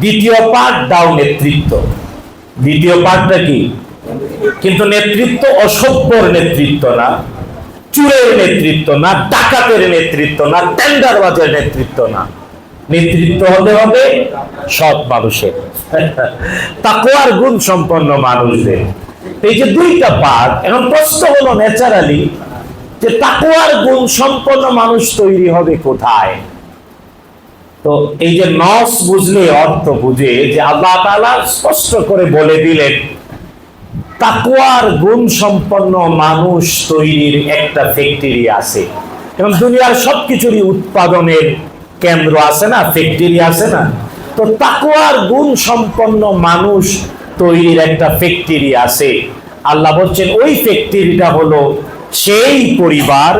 দ্বিতীয় পাঠ দাও নেতৃত্ব। দ্বিতীয় পাঠটা কি? কিন্তু নেতৃত্ব অসভ্যর নেতৃত্ব না, চুরের নেতৃত্ব না, ডাকাতের নেতৃত্ব না, টেন্ডারবাজের নেতৃত্ব না। নেতৃত্ব হতে হবে সৎ মানুষের। তাকওয়ার গুণ সম্পন্ন মানুষদের। এই যে দুইটা পাঠ, এখন প্রশ্ন হলো ন্যাচারালি যে তাকওয়ার গুণ সম্পন্ন মানুষ তৈরি হবে কোথায়? তো এই যে নস বুঝলে অর্থ বুঝে যে আল্লাহ তাআলা স্পষ্ট করে বলে দিলেন তাকুয়ার গুণ সম্পন্ন মানুষ তৈরির একটা ফ্যাক্টরি আছে। এবং দুনিয়ার সবকিছুরই উৎপাদনের কেন্দ্র আছে না ফ্যাক্টরি আছে না? তো তাকুয়ার গুণ সম্পন্ন মানুষ তৈরির একটা ফ্যাক্টরি আছে। আল্লাহ বলছেন, ওই ফ্যাক্টরিটা হলো সেই পরিবার,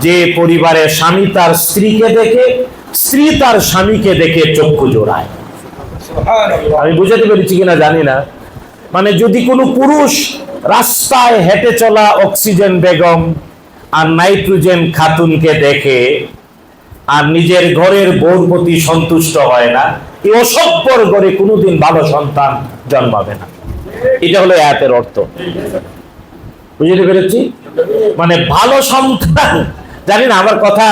যে পরিবারের স্বামী তার স্ত্রীকে দেখে স্ত্রী তার স্বামীকে দেখে চক্ষু জোড়ায়। আমি বুঝাতে পেরেছি কিনা জানি না। মানে যদি কোনো পুরুষ রাস্তায় হেঁটে চলা অক্সিজেন বেগম আর নাইট্রোজেন খাতুনকে দেখে আর নিজের ঘরের বউর প্রতি সন্তুষ্ট হয় না এই অসভ্যর ঘরে কোনোদিন ভালো সন্তান জন্মাবে না। এটা হলো এতের অর্থ। বুঝতে পেরেছি? মানে ভালো সন্তান জানি না আমার কথা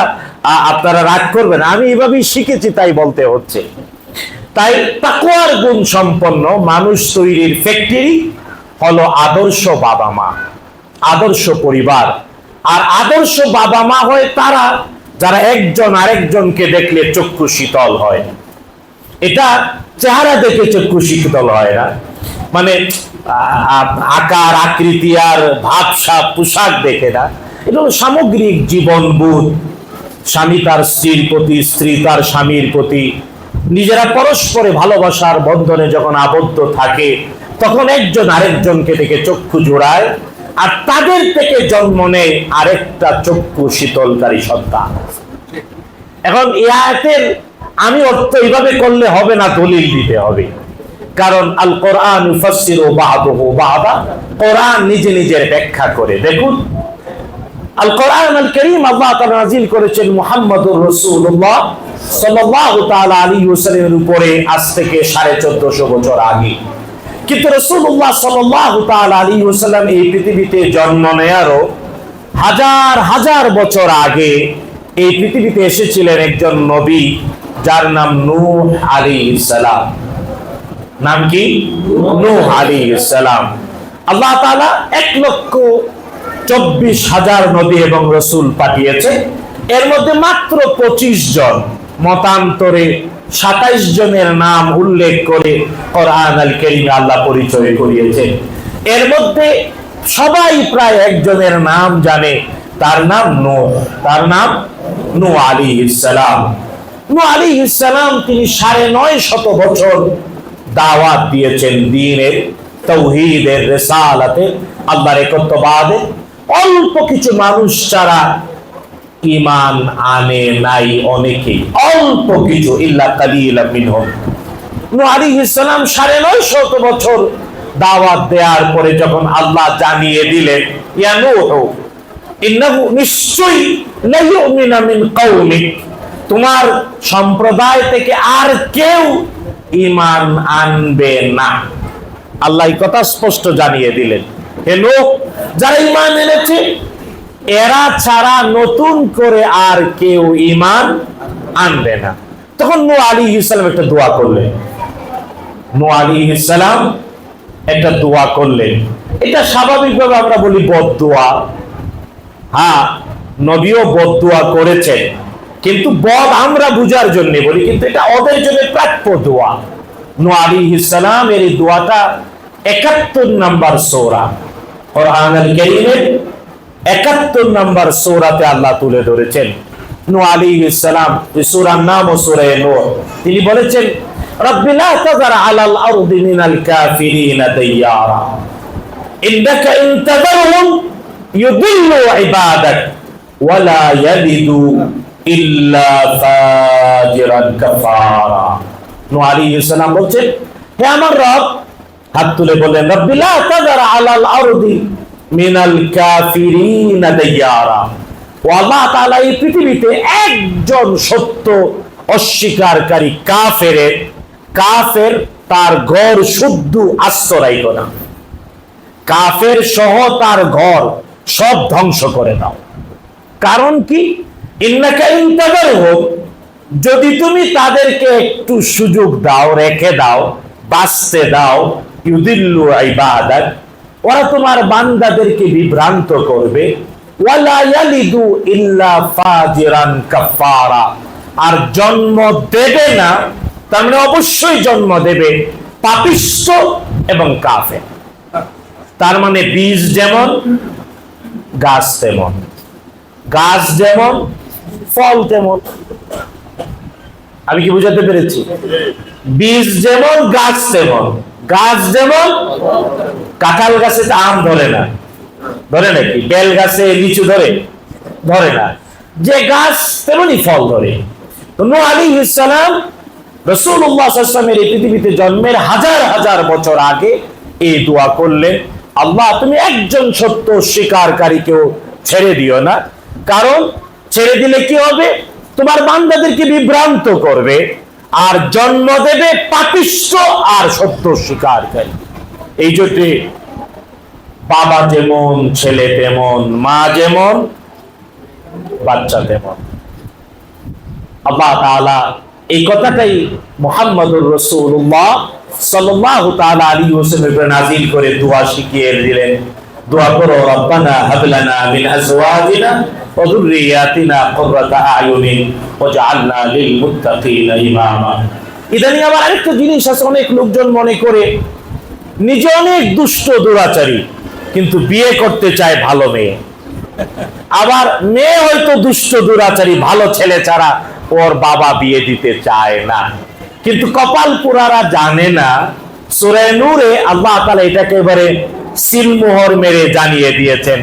আপনারা রাগ করবেন। আমি এভাবেই শিখেছি, তাই বলতে হচ্ছে। তাই তাকুয়ার গুণ সম্পন্ন মানুষ তৈরির ফ্যাক্টরি হলো আদর্শ বাবা মা, আদর্শ পরিবার। আর আদর্শ বাবা মা হয় তারা, যারা একজন আরেকজনকে দেখলে চক্ষু শীতল হয়। এটা চেহারা দেখে চক্ষু শীতল হয় না। মানে আকার, আকৃতি আর ভাবসা পোশাক দেখে না। এটা হলো সামগ্রিক জীবনবোধ। স্বামী তার স্ত্রীর প্রতি, স্ত্রী তার স্বামীর প্রতি। নিজেরা পরস্পরে ভালোবাসার বন্ধনে যখন আবদ্ধ থাকে, তখন একজন আরেকজনকে দেখে চক্ষু জোড়ায়, আর তাদের থেকে জন্ম নেয় আরেকটা চক্ষু শীতলকারী সন্তান এখন এই আয়াতের আমি অর্থ এইভাবে করলে হবে না, দলিল দিতে হবে। কারণ আল কোরআন বা'দুহু বা'দা। কোরআন নিজে নিজের ব্যাখ্যা করে। দেখুন আল কোরআন আল করিম আল্লাহ তাআলা নাযিল করেছেন মুহাম্মদুর রাসূলুল্লাহ সাল্লাল্লাহু তাআলা আলাইহি ওয়াসাল্লামের উপরে আজ থেকে 1450 বছর আগে। কিন্তু রাসূলুল্লাহ সাল্লাল্লাহু তাআলা আলাইহি ওয়াসাল্লাম এই পৃথিবীতে জন্ম নেয়ারও হাজার হাজার বছর আগে এই পৃথিবীতে এসেছিলেন একজন নবী যার নাম নূহ আলাইহিস সালাম। নাম কি? নূহ আলাইহিস সালাম। আল্লাহ তাআলা এক লক্ষ চব্বিশ হাজার নবী এবং রসুল পাঠিয়েছে। এর মধ্যে মাত্র পঁচিশ জন, মতান্তরে সাতাইশ জনের নাম উল্লেখ করে আল্লাহ পরিচয় করিয়েছেন। এর মধ্যে সবাই প্রায় একজনের নাম জানে, তার নাম নো তার নাম নু আলী ইসালাম নু আলী ইসালাম তিনি সাড়ে নয় শত বছর দাওয়াত দিয়েছেন দিনের তৌহিদের রেসালাতে, আল্লাহর একত্ববাদে অল্প কিছু মানুষ ছাড়া ইমান আনে নাই অনেকেই। অল্প কিছু, ইল্লা কালিলা মিনহুম। নূহ আলাইহিস সাড়ে নয় শত বছর দাওয়াত দেওয়ার পরে যখন আল্লাহ জানিয়ে দিলেন, ইয়া নূহ, ইন্নাহু নিশ্চয়ই লা ইউমিনা মিন কওমিক। তোমার সম্প্রদায় থেকে আর কেউ ঈমান আনবে না। আল্লাহ কথা স্পষ্ট জানিয়ে দিলেন। হে লোক যারা ঈমান এনেছে, এরা ছাড়া নতুন করে আর কেউ ঈমান আনবে না। তখন আলাইহিস সালাম একটা দোয়া করলেন। আলাইহিস সালাম একটা দোয়া করলেন। এটা স্বাভাবিকভাবে আমরা বলি বদদোয়া হ্যাঁ নবীও বদদোয়া করেছেন। কিন্তু বদ আমরা বুঝার জন্য বলি, কিন্তু এটা ওদের জন্য প্রাপ্য দোয়া। আলাইহিস সালাম এর এই দোয়াটা একাত্তর নাম্বার সোরা। কোরআন আল কারীমের একাত্তর নাম্বার সূরাতে আল্লাহ তুলে ধরেছেন। নূহ আলাইহিস সালাম এই সূরার নাম ও সূরা নূহ। তিনি বলেছেন, রব্বি লা তাযার আলাল আরদি মিনাল কাফিরিনা দাইয়ারা। ইন্নাকা ইন তাযারহুম ইউদিল্লু ইবাদাক ওয়ালা ইয়ালিদু ইল্লা ফাজিরান কাফারা। নূহ আলাইহিস সালাম বলছেন, হে আমার রব হাত তুলে বললেন, রব্বি লা তাযার আলাল আরদি মিনাল কাফিরিনা দাইয়ারা। ও তাআলা এই পৃথিবীতে একজন সত্য অস্বীকারী কাফেরের কাফের তার ঘর শুদ্ধ আশ্রয় না। কাফের সহ তার ঘর সব ধ্বংস করে দাও। কারণ কি? ইন্নাকা ইন্তাগার হোক যদি তুমি তাদেরকে একটু সুযোগ দাও, রেখে দাও, বাঁচতে দাও ইউদিল্লু ইবাদাত, ওরা তোমার বান্দাদেরকে বিভ্রান্ত করবে। ওয়ালা ইয়ালিদু ইল্লা ফাজিরান কাফারা আর জন্ম দেবে না, তার মানে অবশ্যই জন্ম দেবে পাপিষ্ঠ এবং কাফের। তার মানে বীজ যেমন, গাছ তেমন। গাছ যেমন, ফল তেমন। আমি কি বুঝাতে পেরেছি? বীজ যেমন, গাছ তেমন গাছ যেমন, কাঁঠাল গাছে আম ধরে না। ধরে নাকি বেল গাছে লিচু ধরে? ধরে না। যে গাছ তেমনই ফল ধরে। তো নূহ আলাইহিস সালাম রসুল্লাহ এই পৃথিবীতে জন্মের হাজার হাজার বছর আগে এই দোয়া করলেন, আল্লাহ, তুমি একজন সত্য স্বীকারকারীকেও ছেড়ে দিও না। কারণ ছেড়ে দিলে কি হবে? তোমার বান্দাদেরকে বিভ্রান্ত করবে। আর জন্ম দেবে পাপিষ্ঠ আর সত্য স্বীকারকারী এই জন্য বাবা যেমন, ছেলে তেমন, মা যেমন, বাচ্চা তেমন। আল্লাহ তাআলা এই কথাটাই মোহাম্মদুর রসুল্লাহ সাল্লাল্লাহু তাআলা আলাইহি ওয়াসাল্লামের উপরে নাযিল করে দোয়া শিখিয়ে দিলেন। দোয়া করো, রব্বানা হাব লানা মিন আজওয়াজিনা কুররাতা আয়ুনিন ওয়াজআলনা লিল মুত্তাকিনা ইমামা ইদানিং আবার আরেকটা জিনিস আছে, অনেক লোকজন মনে করে, নিজে অনেক দুষ্ট দুরাচারী, কিন্তু বিয়ে করতে চায় ভালো মেয়ে। আবার মেয়ে হয়তো দুষ্ট দুরাচারী, ভালো ছেলে ছাড়া ওর বাবা বিয়ে দিতে চায় না। কিন্তু কপাল পুরারা জানে না সুরে নূরে আল্লাহ তালা এটাকে এবারে সিলমোহর মেরে জানিয়ে দিয়েছেন।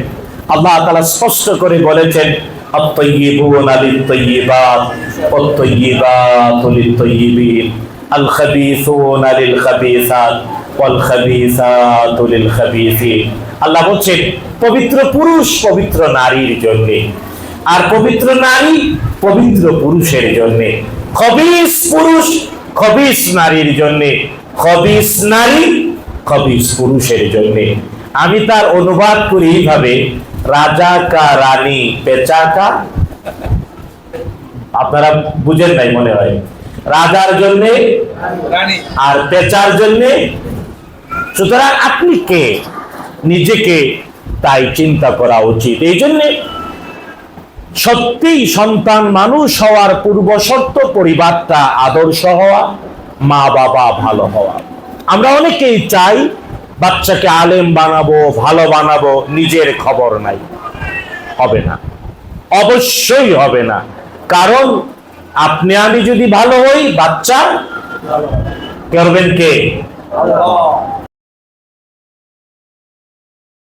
আল্লাহ তালা স্পষ্ট করে বলেছেন الطيبون للطيبات والطيبات للطيبين الخبيثون للخبيثات والخبيثات للخبيثين আল্লাহ বলছেন পবিত্র পুরুষ পবিত্র নারীর জন্য আর পবিত্র নারী পবিত্র পুরুষের জন্য খবিস পুরুষ খবিস নারীর জন্য খবিস নারী খবিস পুরুষের জন্য আমি তার অনুবাদ করি এইভাবে রাজা কা রানী পেঁচা কা? আপনারা বুঝেন নাই মনে হয়। রাজার জন্য আর পেচার জন্য? সুতরাং আপনি কে? নিজেকে তাই চিন্তা করা উচিত। এই জন্যে সত্যিই সন্তান মানুষ হওয়ার পূর্ব শর্ত পরিবারটা আদর্শ হওয়া মা বাবা ভালো হওয়া। আমরা অনেকেই চাই বাচ্চাকে আলেম বানাবো, ভালো বানাবো, নিজের খবর নাই। হবে না। অবশ্যই হবে না। কারণ আপনি আমি যদি ভালো হই, বাচ্চা করবেন কে?